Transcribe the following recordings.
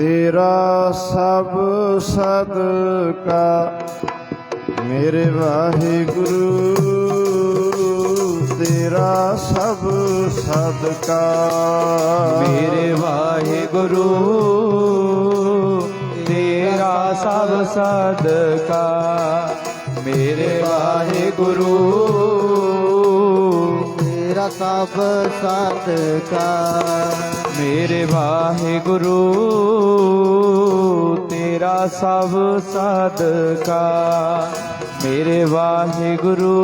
ਤੇਰਾ ਸਭ ਸਦਕਾ ਮੇਰੇ ਵਾਹਿਗੁਰੂ, ਤੇਰਾ ਸਭ ਸਦਕਾ ਮੇਰੇ ਵਾਹਿਗੁਰੂ, ਤੇਰਾ ਸਭ ਸਦਕਾ ਮੇਰੇ ਵਾਹਿਗੁਰੂ। ਤੇਰਾ ਸਭ ਸਤਿਕਾਰ। ਮੇਰੇ ਵਾਹਿਗੁਰੂ, ਤੇਰਾ ਸਭ ਸਦਕਾ ਮੇਰੇ ਵਾਹਿਗੁਰੂ,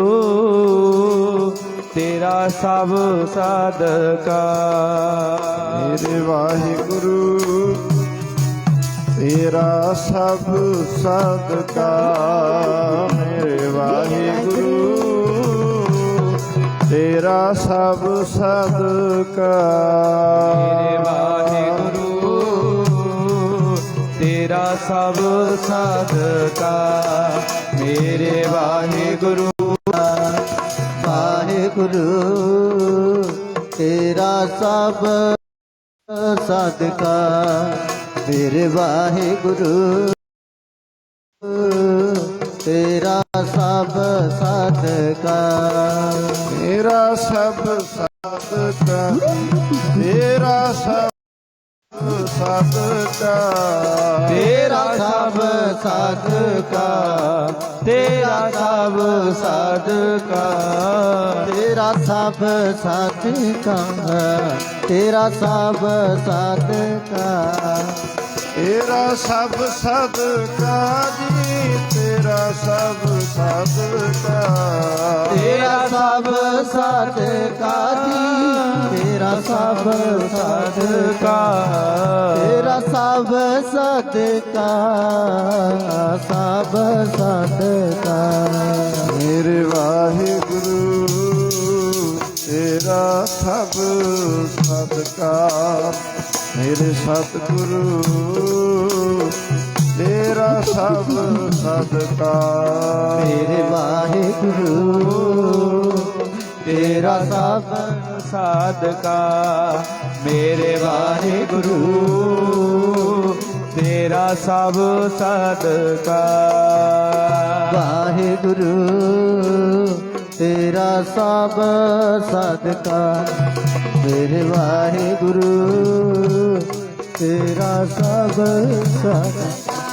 ਤੇਰਾ ਸਭ ਸਦਕਾ ਮੇਰੇ ਵਾਹਿਗੁਰੂ, ਤੇਰਾ ਸਭ ਸਦਕਾ ਮੇਰੇ ਵਾਹਿਗੁਰੂ ਤੇਰਾ ਸਭ ਸਦਕਾ। ਮੇਰੇ ਵਾਹਿਗੁਰੂ ਤੇਰਾ ਸਭ ਸਦਕਾ। ਮੇਰੇ ਵਾਹਿਗੁਰੂ ਵਾਹਿਗੁਰੂ ਤੇਰਾ ਸਭ ਸਦਕਾ। ਮੇਰੇ ਵਾਹਿਗੁਰੂ ਤੇਰਾ ਸਭ ਸਦਕਾ। ਮੇਰਾ ਸਭ ਸਦਕਾ ਤੇਰਾ ਸਭ ਸਦਕਾ ਤੇਰਾ ਸਭ ਸਦਕਾ ਤੇਰਾ ਸਭ ਸਦਕਾ ਤੇਰਾ ਸਭ ਸਦਕਾ ਤੇਰਾ ਸਭ ਸਦਕਾ ਤੇਰਾ ਸਭ ਸਦਕਾ ਜੀ ਤੇਰਾ ਸਭ ਸਭ ਸਦਕਾ ਤੇਰਾ ਸਭ ਸਦਕਾ ਸਭ ਸਦਕਾ ਮੇਰੇ ਵਾਹਿਗੁਰੂ ਤੇਰਾ ਸਭ ਸਦਕਾ। ਮੇਰੇ ਸਤਿਗੁਰੂ ਤੇਰਾ ਸਭ ਸਦਕਾ। ਮੇਰੇ ਵਾਹਿਗੁਰੂ ਤੇਰਾ ਸਭ ਸਾਧਕਾ, ਮੇਰੇ ਵਾਹਿਗੁਰੂ। ਤੇਰਾ ਸਭ ਸਦਕਾ ਵਾਹਿਗੁਰੂ, ਤੇਰਾ ਸਭ ਸਦਕਾ ਮੇਰੇ ਵਾਹਿਗੁਰੂ, ਤੇਰਾ ਸਭ ਸਦਕਾ